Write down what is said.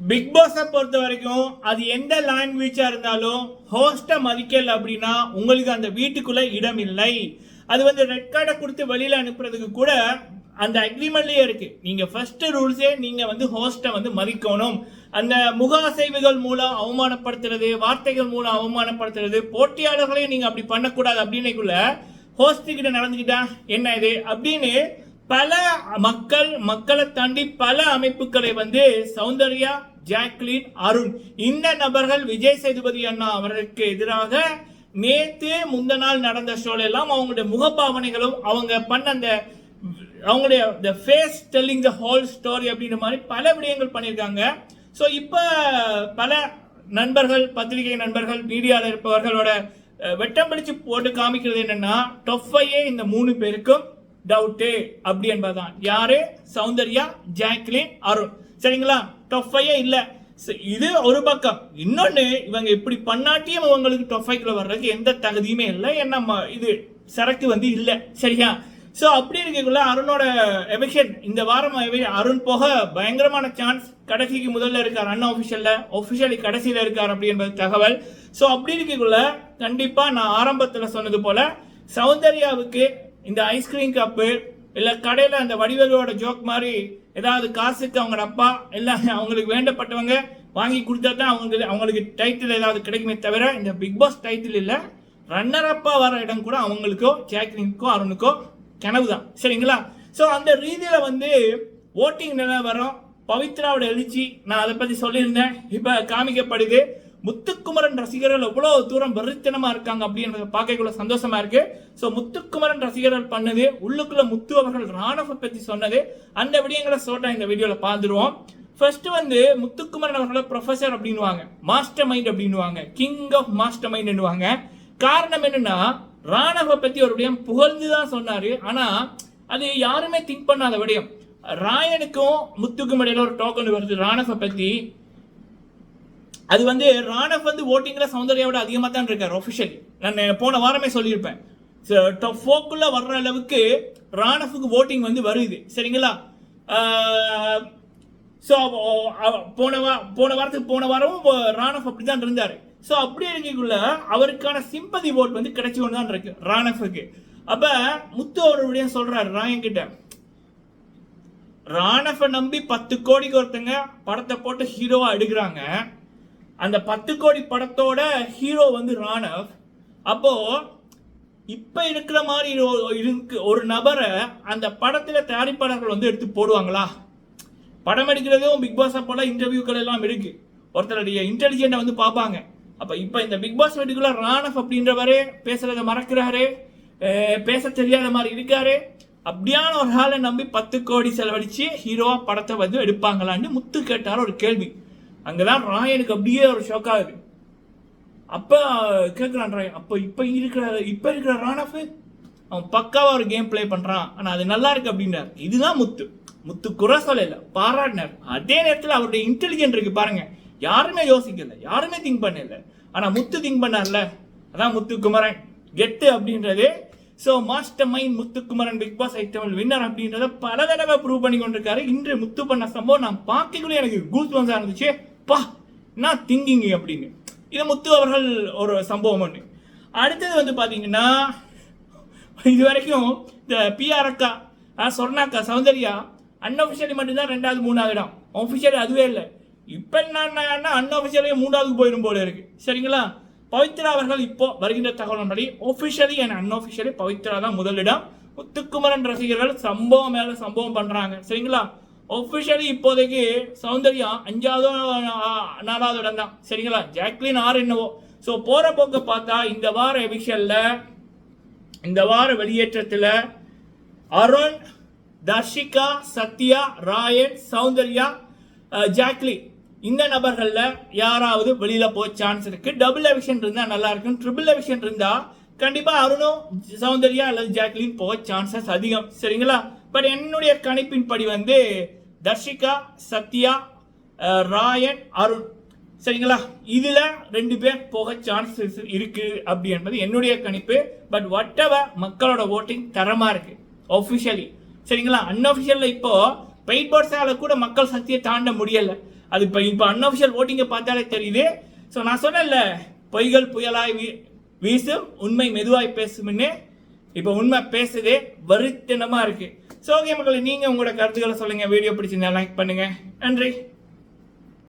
Big பாஸை பொறுத்த வரைக்கும் அது எந்த லாங்குவேஜாக இருந்தாலும் ஹோஸ்ட்டை மதிக்கல அப்படின்னா உங்களுக்கு அந்த வீட்டுக்குள்ளே இடம் இல்லை அது வந்து ரெட் கார்டை கொடுத்து வெளியில் அனுப்புறதுக்கு கூட அந்த அக்ரிமெண்ட்லேயே இருக்குது நீங்கள் ஃபஸ்ட்டு ரூல்ஸே நீங்கள் வந்து ஹோஸ்ட்டை வந்து மதிக்கணும். அந்த முக அசைவுகள் மூலம் அவமானப்படுத்துறது வார்த்தைகள் மூலம் அவமானப்படுத்துறது போட்டியாளர்களையும் நீங்கள் அப்படி பண்ணக்கூடாது அப்படின்னுக்குள்ள ஹோஸ்ட்டுக்கிட்ட நடந்துக்கிட்டா என்ன இது? அப்படின்னு பல மக்கள் மக்களை தாண்டி பல அமைப்புகளை வந்து சௌந்தர்யா ஜாக்லின் அருண் இந்த நபர்கள் விஜய் சேதுபதி அண்ணா அவர்களுக்கு எதிராக நேத்து முந்த நாள் நடந்த ஷோல எல்லாம் அவங்களுடைய முகபாவனைகளும் அவங்க பண்ண அந்த அவங்களுடைய the face telling the whole story அப்படின்ற மாதிரி பல விடயங்கள் பண்ணியிருக்காங்க. ஸோ இப்போ பல நண்பர்கள் பத்திரிகை நண்பர்கள் மீடியாவில் இருப்பவர்களோட வெட்டம் பிடிச்சு போட்டு காமிக்கிறது என்னன்னா டொஃபையே இந்த மூணு பேருக்கும் டவுட்டு அப்படி என்பதுதான். யாரு? சௌந்தர்யா ஜாக்லின் அருண். சரிங்களா? டொஃபையே இல்லை. இது ஒரு பக்கம். இன்னொன்று இவங்க இப்படி பண்ணாட்டியும் இவங்களுக்கு டொஃபைக்குள்ள வர்றதுக்கு எந்த தகுதியுமே இல்லை. ஏன்னா ம- இது சரக்கு வந்து இல்லை. சரியா? ஸோ அப்படி இருக்கக்குள்ள அருணோட எவிக்ஷன் இந்த வாரம் அருண் போக பயங்கரமான சான்ஸ் கடைசிக்கு முதல்ல இருக்கார். அன் ஆஃபிஷியலில் ஒஃபிஷியலி கடைசியில் இருக்கார் அப்படி என்பது தகவல். ஸோ அப்படி இருக்கக்குள்ள கண்டிப்பாக நான் ஆரம்பத்தில் சொன்னது போல சௌந்தர்யாவுக்கு இந்த ஐஸ்கிரீம் கப்பு இல்லை கடையில் அந்த வடிவேலோட ஜோக் மாதிரி ஏதாவது காசுக்கு அவங்க அப்பா இல்லை அவங்களுக்கு வேண்டப்பட்டவங்க வாங்கி கொடுத்தா தான் அவங்களுக்கு அவங்களுக்கு டைட்டில் ஏதாவது கிடைக்குமே தவிர இந்த பிக் பாஸ் டைட்டில் இல்லை ரன்னர் அப்பா வர இடம் கூட அவங்களுக்கோ ஜாக்லினுக்கோ அருணுக்கோ கனவு தான் சரிங்களா? ஸோ அந்த ரீதியில் வந்து ஓட்டிங் நிலவரம் பவித்ராவோட எழுச்சி நான் அதை பற்றி சொல்லியிருந்தேன். இப்போ காமிக்கப்படுது முத்துக்குமரன் ரசிகர்கள் எவ்வளவு தூரம் வெறித்தனமா இருக்காங்க அப்படின்றத பார்க்கக்குள்ள சந்தோஷமா இருக்கு. ஸோ முத்துக்குமரன் ரசிகர்கள் பண்ணது உள்ளுக்குள்ள முத்து அவர்கள் ராணவ பத்தி சொன்னது. அந்த விடயங்களை சொல்றேன் இந்த வீடியோல பார்த்துருவோம். ஃபர்ஸ்ட் வந்து முத்துக்குமரன் அவர்களை ப்ரொஃபசர் அப்படின்னுவாங்க மாஸ்டர் மைண்ட் அப்படின்னுவாங்க கிங் ஆஃப் மாஸ்டர் மைண்ட்னுவாங்க காரணம் என்னன்னா ராணவ பத்தி ஒரு விடயம் புகழ்ந்து தான் சொன்னாரு. ஆனா அது யாருமே திங்க் பண்ணாத விடயம். ராயனுக்கும் முத்துக்கும் இடையில ஒரு டோக்கன் வருது ராணவ பத்தி. அது வந்து ராணவ் வந்து ஓட்டிங்கில் சௌந்தர்யாவோட அதிகமாக தான் இருக்கார் ஒஃபிஷியல் நான் போன வாரமே சொல்லியிருப்பேன். டாப் ஃபோக்குள்ளே வர்ற அளவுக்கு ராணவுக்கு ஓட்டிங் வந்து வருது. சரிங்களா? ஸோ போன வா போன வாரத்துக்கு போன வாரமும் ராணவ் அப்படி தான் இருந்தார். ஸோ அப்படி இருக்கக்குள்ள அவருக்கான சிம்பதி ஓட் வந்து கிடைச்சி கொண்டு தான் இருக்கு ராணவுக்கு. அப்போ முத்து அவருடைய சொல்கிறாரு ராயன் கிட்ட ராணஃபை நம்பி பத்து கோடிக்கு ஒருத்தங்க படத்தை போட்டு ஹீரோவாக எடுக்கிறாங்க. அந்த பத்து கோடி படத்தோட ஹீரோ வந்து ராணவ். அப்போ இப்போ இருக்கிற மாதிரி ஒரு- இருக்கு ஒரு நபரை அந்த படத்தில் தயாரிப்பாளர்கள் வந்து எடுத்து போடுவாங்களா? படம் எடுக்கிறதும் பிக் பாஸை போல இன்டர்வியூக்கள் எல்லாம் இருக்கு. ஒருத்தருடைய இன்டெலிஜென்ட்டை வந்து பார்ப்பாங்க. அப்போ இப்போ இந்த பிக் பாஸ் வீட்டுக்குள்ள ராணவ் அப்படின்றவரே பேசுறதை மறக்கிறாரு பேச தெரியாத மாதிரி இருக்காரு. அப்படியான ஒரு ஆளை நம்பி பத்து கோடி செலவழிச்சு ஹீரோவா படத்தை வந்து எடுப்பாங்களான்னு முத்து கேட்டார் ஒரு கேள்வி. அங்கதான் ராயனுக்கு அப்படியே ஒரு ஷாக் ஆகுது. அப்ப கேட்கிறான் ராயன் அப்ப இப்ப இருக்கிற இப்ப இருக்கிற ராணஃப் அவன் பக்காவா ஒரு கேம் ப்ளே பண்றான். ஆனா அது நல்லா இருக்கு அப்படின்னார். இதுதான் முத்து. முத்து குறை சொல்லல பாராட்டினார். அதே நேரத்துல அவருடைய இன்டெலிஜென்ட் இருக்கு பாருங்க. யாருமே யோசிக்கல யாருமே திங்க் பண்ணல. ஆனா முத்து திங்க் பண்ணார்ல. அதான் முத்து குமரன். கெட்டு அப்படின்றது. So mastermind Muthukumaran big boss ஐட்டமல் winner அப்படின்றத பல தடவை ப்ரூவ் பண்ணி கொண்டிருக்காரு. இன்று முத்து பண்ண சம்பவம் நான் பார்க்கக்குள்ளே எனக்கு கூஸ் வந்தா இருந்துச்சு. பா நான் திங்கிங் அப்படின்னு. இது முத்து அவர்கள் ஒரு சம்பவம் ஒன்று அடுத்தது வந்து பார்த்தீங்கன்னா இது வரைக்கும் இந்த பிஆர் அக்கா ஆ, சொர்ணாக்கா சௌந்தர்யா அன்அஃபிஷியலி மட்டும்தான் ரெண்டாவது மூணாவது இடம். ஒஃபிஷியலி அதுவே இல்லை. இப்போ என்னன்னா அன்அஃபிஷியலே மூணாவது போயிடும் போல இருக்கு. சரிங்களா? பவித்ரா அவர்கள் இப்போ வருகின்ற தகவல் படி ஒஃபிஷியலி அண்ட் அன்அஃபிஷியலி பவித்ரா தான் முதலிடம் முத்துக்குமரன் ரசிகர்கள் சம்பவம் மேலே சம்பவம் பண்ணுறாங்க சரிங்களா? ஒஃபிஷியலி இப்போதைக்கு சௌந்தர்யா அஞ்சாவது நாலாவது இடம் தான். சரிங்களா? ஜாக்லின் ஆறு என்னவோ? ஸோ போகிற போக்க பார்த்தா இந்த வார எவிஷனில் இந்த வார வெளியேற்றத்தில் அருண் தர்ஷிகா சத்யா ராயன் சௌந்தர்யா ஜாக்லி இந்த நபர்களில் யாராவது வெளியில் போக சான்ஸ் இருக்குது டபுள் எவிஷன் இருந்தால் நல்லா இருக்கும். ட்ரிபிள் எவிஷன் இருந்தால் கண்டிப்பாக அருணும் சௌந்தர்யா அல்லது ஜாக்லின் போக சான்சஸ் அதிகம். சரிங்களா? பட் என்னுடைய கணிப்பின்படி வந்து தர்ஷிகா சத்யா ராயன் அருண். சரிங்களா? இதில் ரெண்டு பேர் போக சான்சஸ் இருக்கு அப்படி என்பது என்னுடைய கணிப்பு. பட் whatever மக்களோட ஓட்டிங் தரமாக இருக்கு ஒஃபிஷியலி சரிங்களா? அன்அஃபிஷியலில் இப்போ பெயிட் போர்ட்ஸால கூட மக்கள் சக்தியை தாண்ட முடியலை. அது இப்போ இப்போ அன்அஃபிஷியல் ஓட்டிங்கை பார்த்தாலே தெரியுது. ஸோ நான் சொன்னேன்ல பொய்கள் புயலாய் வீ வீசும் உண்மை மெதுவாய் பேசும்னு. இப்போ உண்மை பேசுதே வருத்தனமாக இருக்குது ஸோ ஓகே மக்களை நீங்கள் உங்களோட கருத்துக்களை சொல்லுங்கள் வீடியோ பிடிச்சிருந்தா லைக் பண்ணுங்கள் நன்றி.